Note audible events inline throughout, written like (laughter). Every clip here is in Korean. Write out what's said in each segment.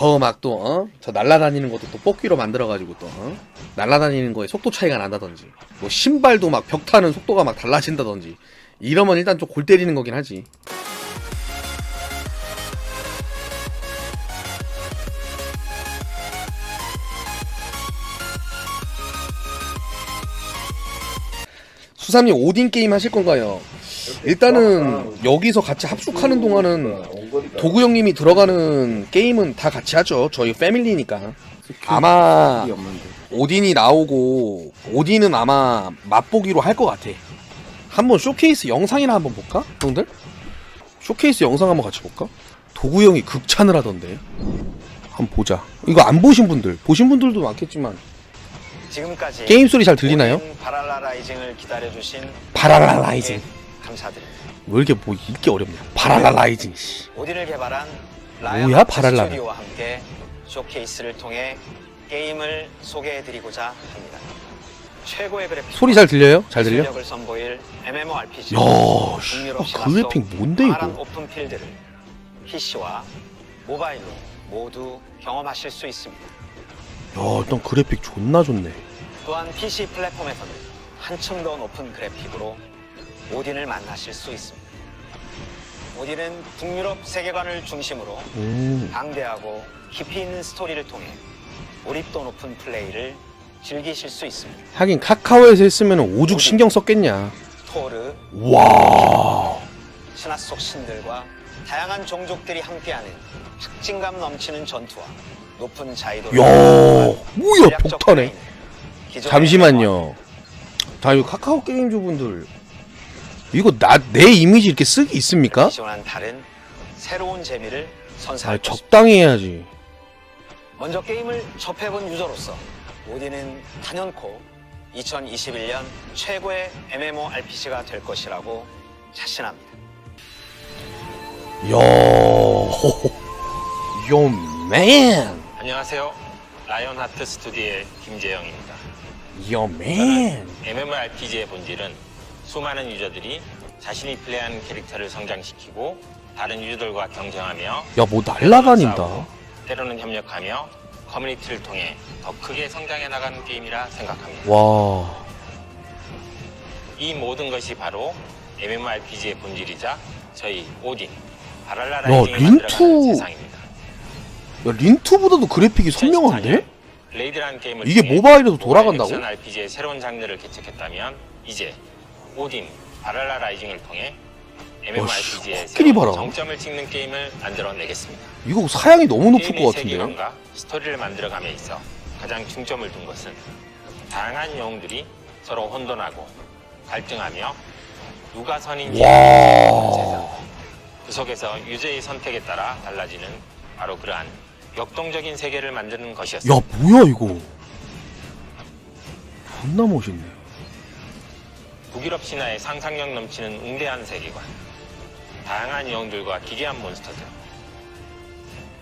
저 막 또, 어? 저 날라다니는 것도 또 뽑기로 만들어가지고 또, 어? 날라다니는 거에 속도 차이가 난다든지, 뭐 신발도 막 벽 타는 속도가 막 달라진다든지, 이러면 일단 좀 골 때리는 거긴 하지. 수삼님 오딘 게임 하실 건가요? 일단은 여기서 같이 합숙하는 동안은 도구 형님이 들어가는 게임은 다 같이 하죠. 저희 패밀리니까. 아마 오딘이 나오고 오딘은 아마 맛보기로 할 것 같아. 한번 쇼케이스 영상이나 한번 볼까? 형들? 쇼케이스 영상 한번 같이 볼까? 도구 형이 극찬을 하던데. 한번 보자. 이거 안 보신 분들, 보신 분들도 많겠지만 지금까지 게임 소리 잘 들리나요? 바랄라 라이징을 기다려주신 바랄라 라이징. 감사드립니다. 왜 이렇게 뭐 읽기 어렵냐? 바랄라 라이징. 씨. 오디를 개발한 뭐야, 바랄라는? 스튜디오와 함께 쇼케이스를 통해 게임을 소개해드리고자 합니다. 최고의 그래픽 소리 잘 들려요? 잘 들려? 실력을 선보일 MMORPG 야, 씨, 그 그래픽 속 뭔데 파란 이거? 오픈 필드를 PC와 모바일로 모두 경험하실 수 있습니다. 야, 일단 그래픽 존나 좋네. 또한 PC 플랫폼에서는 한층 더 높은 그래픽으로 오딘을 만나실 수 있습니다. 오딘은 북유럽 세계관을 중심으로 음. 방대하고 깊이 있는 스토리를 통해 몰입도 높은 플레이를 즐기실 수 있습니다. 하긴 카카오에서 했으면 오죽 신경 썼겠냐. 토르, 와. 신화 속 신들과 다양한 종족들이 함께하는 확진감 넘치는 전투와 높은 자유도 야, 뭐야, 폭탄에. 잠시만요. 자, 이거 카카오 게임주 분들. 이거 나, 내 이미지 이렇게 쓰기 있습니까? 기존와는 다른 새로운 재미를 아, 선사할 것입니다. 적당히 해야지. 먼저 게임을 접해본 유저로서 오디는 단연코 2021년 최고의 MMORPG가 될 것이라고 자신합니다. 야, (laughs) 요, 맨. 안녕하세요. 라이언 하트 스튜디오의 김재영입니다. 요, 맨. MMORPG의 본질은 수많은 유저들이 자신이 플레이한 캐릭터를 성장시키고 다른 유저들과 경쟁하며 야, 뭐 날라다닌다. 싸우고 때로는 협력하며 커뮤니티를 통해 더 크게 성장해 나가는 게임이라 생각합니다. 와. 이 모든 것이 바로 MMORPG의 본질이자 저희 오딘 바랄라 야, 라이징을 린투. 만들어가는 세상입니다. 야, 린투보다도 그래픽이 선명한데? 레이드라는 게임을 이게 통해 모바일에도 돌아간다고? 액션 RPG의 새로운 장르를 개척했다면 이제 오딘 바랄라 라이징을 통해 MMORPG의 새로운 봐라. 정점을 찍는 게임을 만들어내겠습니다. 이거 사양이 너무 높을 것 게임의 같은데? 세계관과 스토리를 만들어감에 있어 가장 중점을 둔 것은 다양한 영웅들이 서로 혼돈하고 갈등하며 누가 선인지 와. 그 속에서 유저의 선택에 따라 달라지는 바로 그러한 역동적인 세계를 만드는 것이었습니다. 야, 뭐야, 이거. 존나 멋있네. 북유럽 신화의 상상력 넘치는 웅대한 세계관, 다양한 영웅들과 기괴한 몬스터들,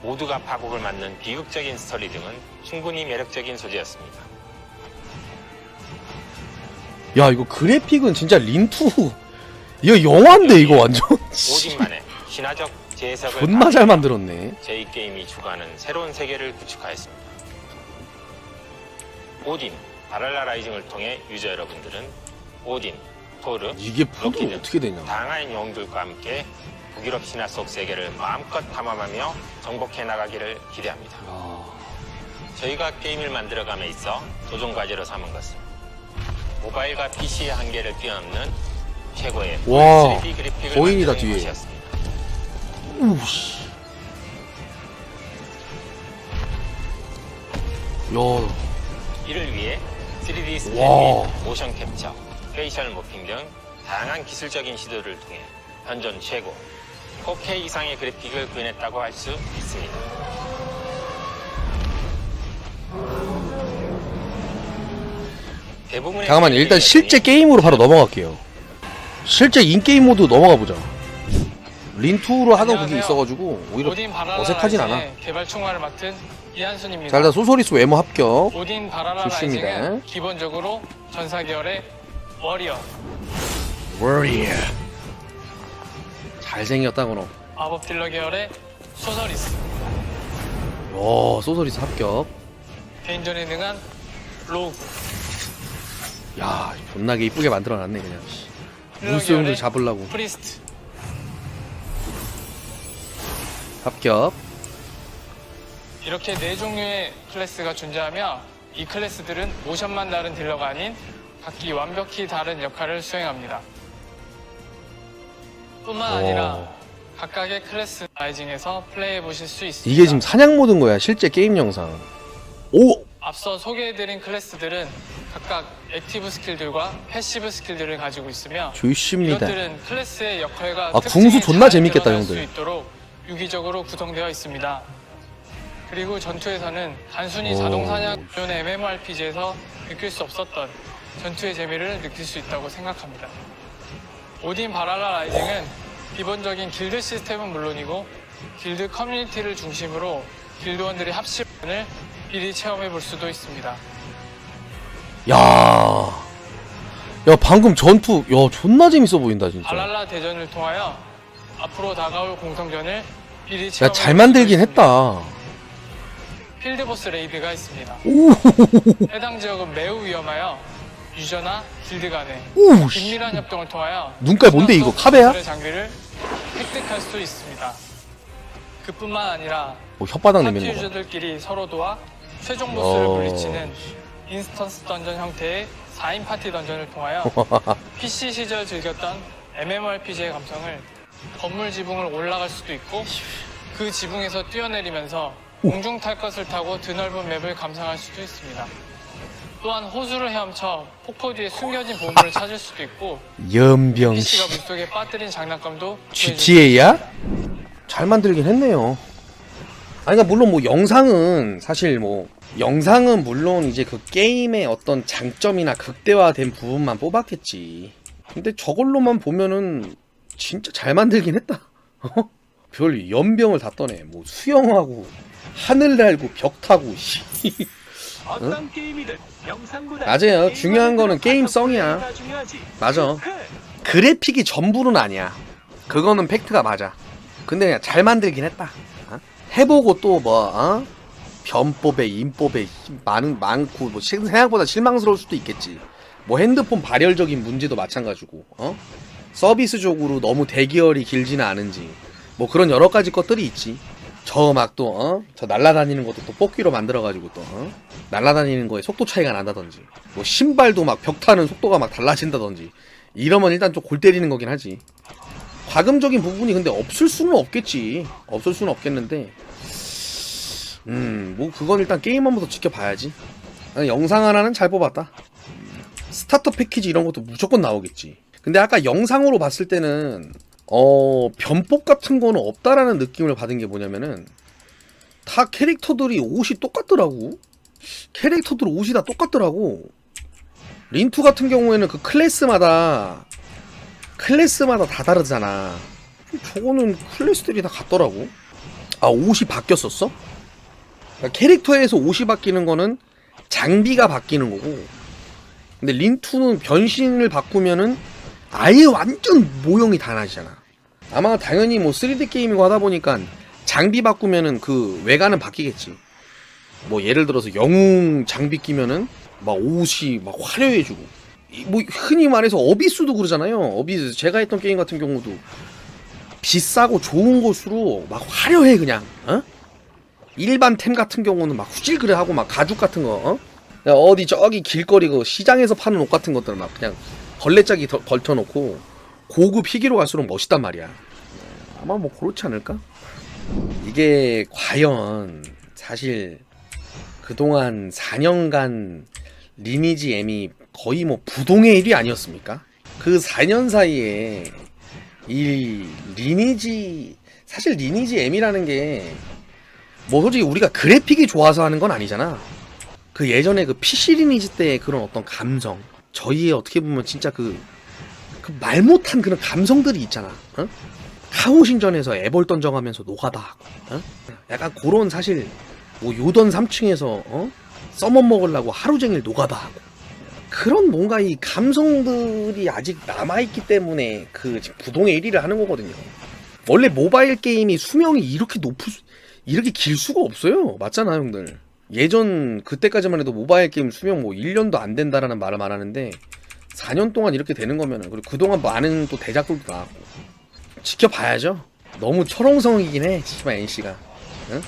모두가 파국을 맞는 비극적인 스토리 등은 충분히 매력적인 소재였습니다. 야, 이거 그래픽은 진짜 린투. 이거 영화인데, 이거 완전. (laughs) 씨. 오딘만의 신화적 재해석을 존나 잘 만들었네. 저희 게임이 추구하는 새로운 세계를 구축하였습니다. 오딘, 바랄라 라이징을 통해 유저 여러분들은 오딘, 토르, 이게 포도 럭키는 어떻게 되냐. 다양한 영웅들과 함께 북유럽 신화 속 세계를 마음껏 탐험하며 정복해 나가기를 기대합니다. 야. 저희가 게임을 만들어감에 있어 도전 과제로 삼은 것은 모바일과 PC의 한계를 뛰어넘는 최고의 와, 3D 그래픽을 거인이다, 만드는 뒤에. 것이었습니다. 우씨. 야, 이를 위해 3D 와. 스캔, 모션 캡처, 페이셜 모핑 등 다양한 기술적인 시도를 통해 현존 최고 4K 이상의 그래픽을 구현했다고 할 수 있습니다. 대부분의 잠깐만 일단 실제 게임으로 바로 넘어갈게요. 실제 인게임 모드 넘어가 보자. 린2로 하던 그게. 있어가지고 오히려 오딘 바라라 어색하진 않아. 라이징의 개발 총괄을 맡은 이한순입니다. 자 일단 소소리스 외모 합격. 오딘 바라라 좋습니다. 라이징은 기본적으로 전사 계열의 워리어, 워리어. 잘생겼다 그럼. 마법 딜러 계열의 소서리스, 오 소서리스 합격. 개인전에 능한 로그, 야 존나게 이쁘게 만들어놨네 그냥. 계열의 잡으려고. 프리스트, 합격. 이렇게 네 종류의 클래스가 존재하며 이 클래스들은 모션만 다른 딜러가 아닌 각기 완벽히 다른 역할을 수행합니다. 뿐만 아니라 오. 각각의 클래스 라이징에서 플레이해 보실 수 있습니다. 이게 지금 사냥 모드인 거야 실제 게임 영상 오 앞서 소개해드린 클래스들은 각각 액티브 스킬들과 패시브 스킬들을 가지고 있으며 좋습니다 이것들은 클래스의 역할과 아, 특징이 궁수 존나 잘 재밌겠다, 드러날 형들. 수 있도록 유기적으로 구성되어 있습니다. 그리고 전투에서는 단순히 오. 자동 사냥 기존 MMORPG에서 느낄 수 없었던 전투의 재미를 느낄 수 있다고 생각합니다. 오딘 바랄라 라이징은 기본적인 길드 시스템은 물론이고 길드 커뮤니티를 중심으로 길드원들의 합심을 미리 체험해 볼 수도 있습니다. 야, 야 방금 전투, 야 존나 재밌어 보인다 진짜. 바랄라 대전을 통하여 앞으로 다가올 공성전을 미리 야 체험해 잘 만들긴 했다. 필드보스 레이드가 있습니다. 오, 해당 지역은 매우 위험하여 유저나 길드 간의 오, 씨. 긴밀한 협동을 통하여 눈깔 뭔데, 이거? 카베야? 의 장비를 획득할 수 있습니다. 그뿐만 아니라 뭐 혓바닥 파티 내미는 거. 봐. 유저들끼리 서로 도와 최종 보스를 어. 물리치는 인스턴스 던전 형태의 4인 파티 던전을 통하여 (laughs) PC 시절 즐겼던 MMORPG의 감성을 건물 지붕을 올라갈 수도 있고 그 지붕에서 뛰어내리면서 공중 탈 것을 타고 드넓은 맵을 감상할 수도 있습니다. 또한 호수를 헤엄쳐 폭포 뒤에 숨겨진 보물을 찾을 수도 있고 연병 PC가 씨. 물속에 빠뜨린 장난감도 GTA야? 잘 만들긴 했네요. 아니, 그러니까 물론 뭐 영상은 사실 뭐 영상은 물론 이제 그 게임의 어떤 장점이나 극대화된 부분만 뽑았겠지. 근데 저걸로만 보면은 진짜 잘 만들긴 했다. 어? 별 연병을 다 떠네. 뭐 수영하고 하늘 날고 벽 타고 씨. 어떤 게임이든 영상보다 맞아요. 중요한 거는 게임성이야. 중요하지. 맞아. 그 그래픽이 전부는 아니야. 그거는 팩트가 맞아. 근데 그냥 잘 만들긴 했다. 어? 해보고 또 뭐, 어? 변법에, 인법에 힘 많은, 많고, 뭐, 실- 생각보다 실망스러울 수도 있겠지. 뭐, 핸드폰 발열적인 문제도 마찬가지고, 어? 서비스적으로 너무 대기열이 길지는 않은지, 뭐, 그런 여러 가지 것들이 있지. 저 막 또, 어? 저 날라다니는 것도 또 뽑기로 만들어가지고 또, 어? 날라다니는 거에 속도 차이가 난다든지, 뭐, 신발도 막 벽 타는 속도가 막 달라진다든지, 이러면 일단 좀 골 때리는 거긴 하지. 과금적인 부분이 근데 없을 수는 없겠지. 없을 수는 없겠는데. 음, 뭐 그건 일단 게임 한번 더 지켜봐야지. 아, 영상 하나는 잘 뽑았다. 스타터 패키지 이런 것도 무조건 나오겠지. 근데 아까 영상으로 봤을 때는 어 변법 같은 거는 없다라는 느낌을 받은 게 뭐냐면은 다 캐릭터들이 옷이 똑같더라고. 캐릭터들 옷이 다 똑같더라고. 린투 같은 경우에는 그 클래스마다 클래스마다 다 다르잖아. 저거는 클래스들이 다 같더라고. 아 옷이 바뀌었었어? 그러니까 캐릭터에서 옷이 바뀌는 거는 장비가 바뀌는 거고. 근데 린투는 변신을 바꾸면은 아예 완전 모형이 달라지잖아. 아마 당연히 뭐 3D 게임이고 하다 보니까 장비 바꾸면은 그 외관은 바뀌겠지. 뭐 예를 들어서 영웅 장비 끼면은 막 옷이 막 화려해지고 이뭐 흔히 말해서 어비스도 그러잖아요. 어비스 제가 했던 게임 같은 경우도 비싸고 좋은 곳으로 막 화려해 그냥. 어? 일반 템 같은 경우는 막 후질그레 하고 막 가죽 같은 거. 어? 어디 저기 길거리 그 시장에서 파는 옷 같은 것들 막 그냥 걸레짝이 더- 걸쳐놓고 고급 희귀로 갈수록 멋있단 말이야. 아마 뭐 그렇지 않을까? 이게 과연 사실 그동안 4년간 리니지 M이 거의 뭐 부동의 일이 아니었습니까? 그 4년 사이에 이 리니지 사실 리니지 M이라는 게 뭐 솔직히 우리가 그래픽이 좋아서 하는 건 아니잖아. 그 예전에 그 PC 리니지 때의 그런 어떤 감성, 저희의 어떻게 보면 진짜 그 그 말 못한 그런 감성들이 있잖아. 어? 카오신전에서 애벌 던져가면서 노가다 하고, 어? 약간 그런 사실 뭐 요던 3층에서 어? 써먹 먹으려고 하루 종일 노가다 하고 그런 뭔가 이 감성들이 아직 남아있기 때문에 그 부동의 1위를 하는 거거든요. 원래 모바일 게임이 수명이 이렇게 높을 수, 이렇게 길 수가 없어요. 맞잖아, 형들. 예전 그때까지만 해도 모바일 게임 수명 뭐 1년도 안 된다라는 말을 말하는데 4년 동안 이렇게 되는 거면은 그리고 그동안 많은 또 대작들도 나왔고 지켜봐야죠. 너무 철옹성이긴 해, 씨발 NC가. 응?